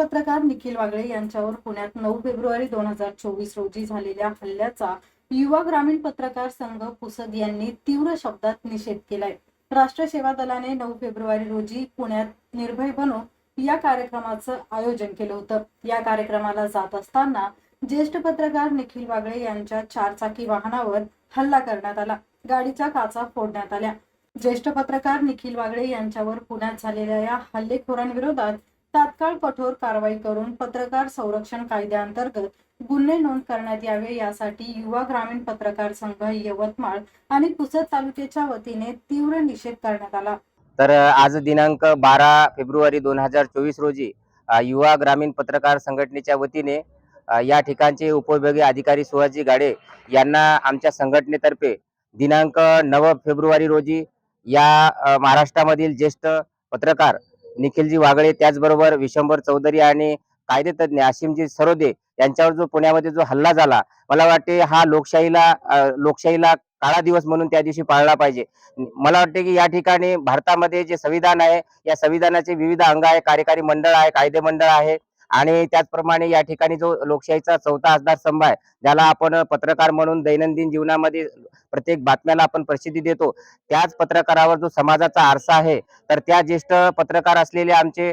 पत्रकार निखिल वागळे यांच्यावर पुण्यात नऊ फेब्रुवारी दोन हजार चोवीस रोजी झालेल्या हल्ल्याचा युवा ग्रामीण पत्रकार संघ पुसद यांनी तीव्र शब्दात निषेध केलाय. राष्ट्र सेवा दलाने नऊ फेब्रुवारी रोजी पुण्यात निर्भय बनो या कार्यक्रमाचं आयोजन केलं होतं. या कार्यक्रमाला जात असताना ज्येष्ठ पत्रकार निखिल वागळे यांच्या चारचाकी वाहनावर हल्ला करण्यात आला. गाडीच्या काचा फोडण्यात आल्या. ज्येष्ठ पत्रकार निखिल वागळे यांच्यावर पुण्यात झालेल्या या हल्लेखोरांविरोधात तात्काळ कठोर कारवाई करून पत्रकार संरक्षण कायद्याअंतर्गत गुन्हे नोंद करण्यात यावे यासाठी युवा ग्रामीण पत्रकार संघ यवतमाळ आणि पुसद तालुक्याच्या वतीने तीव्र निषेध करण्यात आला. तर आज दिनांक बारा फेब्रुवारी दोन हजार चोवीस रोजी युवा ग्रामीण पत्रकार संघटनेच्या वतीने या ठिकाणचे उपविभागीय अधिकारी सुहाजी गाडे यांना आमच्या संघटनेतर्फे दिनांक नऊ फेब्रुवारी रोजी या महाराष्ट्रामधील ज्येष्ठ पत्रकार निखिलजी वागळे त्याचबरोबर विशंभर चौधरी आणि कायदेतज्ञ आशिमजी सरोदे यांच्यावर जो पुण्यामध्ये जो हल्ला झाला मला वाटते हा लोकशाहीला लोकशाहीला काळा दिवस म्हणून त्या दिवशी पाळला पाहिजे. मला वाटते की या ठिकाणी भारतामध्ये जे संविधान आहे या संविधानाचे विविध अंग आहे कार्यकारी मंडळ आहे कायदे मंडळ आहे आणि त्याचप्रमाणे या ठिकाणी जो लोकशाहीचा चौथा आधारस्तंभ आहे ज्याला आपण पत्रकार म्हणून दैनंदिन जीवनामध्ये प्रत्येक बातम्याला आपण प्रसिद्धी देतो त्याच पत्रकारावर जो समाजाचा आरसा आहे तर त्या ज्येष्ठ पत्रकार असलेले आमचे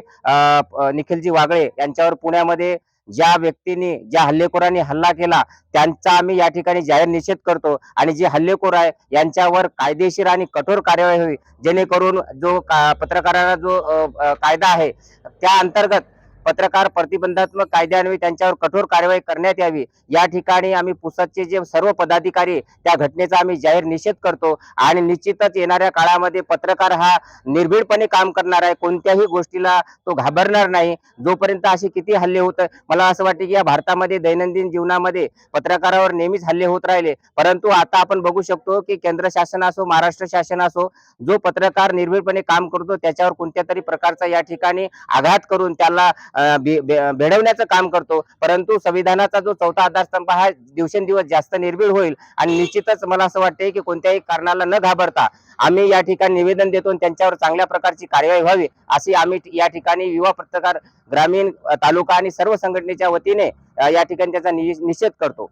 निखिलजी वागळे यांच्यावर पुण्यामध्ये ज्या व्यक्तीने ज्या हल्लेखोरांनी हल्ला केला त्यांचा आम्ही या ठिकाणी जाहीर निषेध करतो आणि जे हल्लेखोर आहे यांच्यावर कायदेशीर आणि कठोर कार्यवाही होईल जेणेकरून जो का- पत्रकारांना जो कायदा आहे त्या अंतर्गत पत्रकार प्रतिबंधात्मक कायद्यान्वये त्यांच्यावर कठोर कारवाई करण्यात यावी. या ठिकाणी आम्ही पुसदचे जे सर्व पदाधिकारी त्या घटनेचा आम्ही जाहीर निषेध करतो आणि निश्चितच येणाऱ्या काळामध्ये पत्रकार हा निर्भीडपणे काम करणार आहे. कोणत्याही गोष्टीला तो घाबरणार नाही. जोपर्यंत असे किती हल्ले होत मला असं वाटते की या भारतामध्ये दैनंदिन जीवनामध्ये पत्रकारावर नेहमीच हल्ले होत राहिले. परंतु आता आपण बघू शकतो की केंद्र शासन असो महाराष्ट्र शासन असो जो पत्रकार निर्भीडपणे काम करतो त्याच्यावर कोणत्या तरी प्रकारचा या ठिकाणी आघात करून त्याला भेडवण्याचं काम करतो. परंतु संविधानाचा जो चौथा आधारस्तंभ हा दिवसेंदिवस जास्त निर्भीड होईल. आणि निश्चितच मला असं वाटते की कोणत्याही कारणाला न घाबरता आम्ही या ठिकाणी निवेदन देतो आणि त्यांच्यावर चांगल्या प्रकारची कार्यवाही व्हावी अशी आम्ही या ठिकाणी युवा पत्रकार ग्रामीण तालुका आणि सर्व संघटनेच्या वतीने या ठिकाणी त्याचा नि- निषेध करतो.